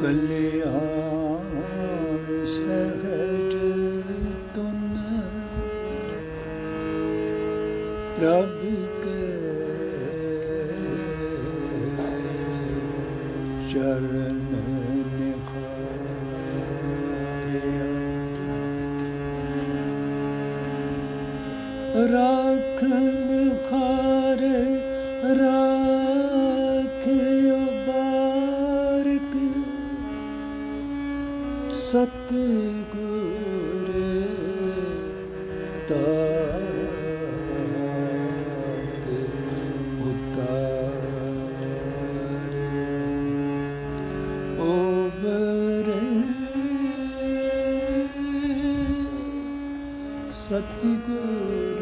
कल्याण सहज तुन प्रभु के चरण राख ਸਤ ਗੁਰ ਤਾਰ ਉਤਾਰੇ ਓਬਰੇ ਸਤਿਗੁਰ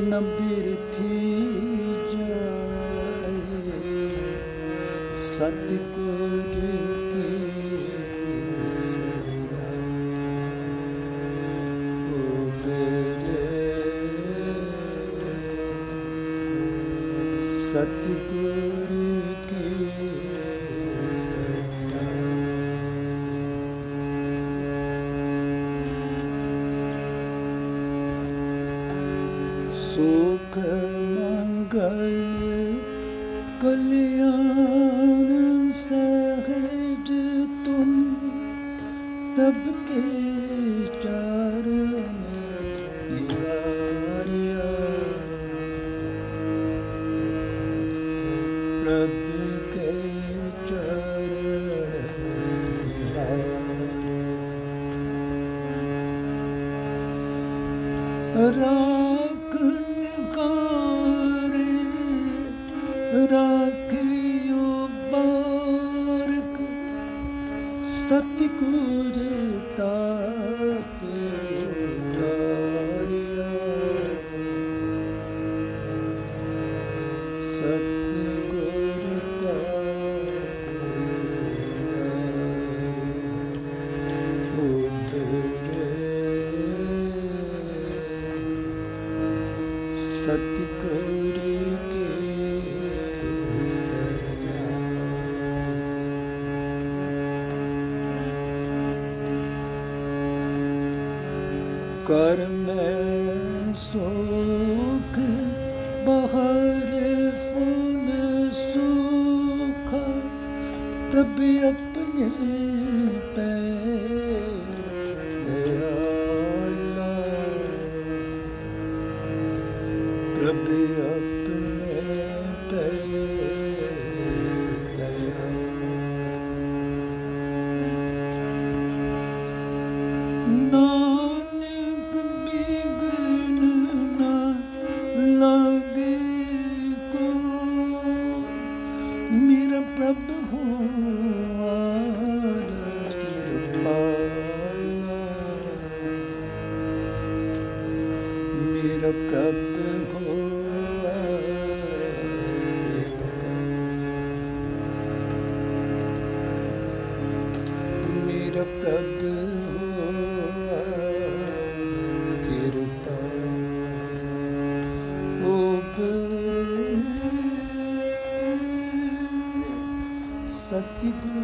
ਨ ਬਿਰਥੀ ਜਾਏ। ਸਤਿਗੁਰ ਕੀ ਸਰਣਾਏ ਓ ਮੇਰੇ ਸਤਿਗੁਰ ਸੁਖ ਮੰਗਲ ਕਲਿਆਣ ਸਹਿਜ ਤੁਮ ਪ੍ਰਭ ਕੇ ਚਰਨ ਨਿਵਾਰਿਆ। ਪ੍ਰਭ ਕੇ ਚਰਨ ਨਿਵਾਰਿਆ। ਰਾਖਨ ਸਤਿਗੁਰ ਤਾਪ ਤਾਰਿਆ ਸਤਿਗੁਰ ਤਾਪ ਉਦਰੇ ਸਤਿਗੁਰ ਕਰ ਮੈਂ ਸੁਖ ਬਹਰ ਫੁਨ ਸੁਖ ਪ੍ਰਭ ਆਪਣੇ ਪੈ ਮੇਰਾ ਪ੍ਰਭ ਹੋਆ ਮੇਰਾ ਪ੍ਰਭ ਕਿਰਪਾ ਓਬ ਸਤਿਗੁਰ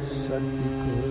Satiko.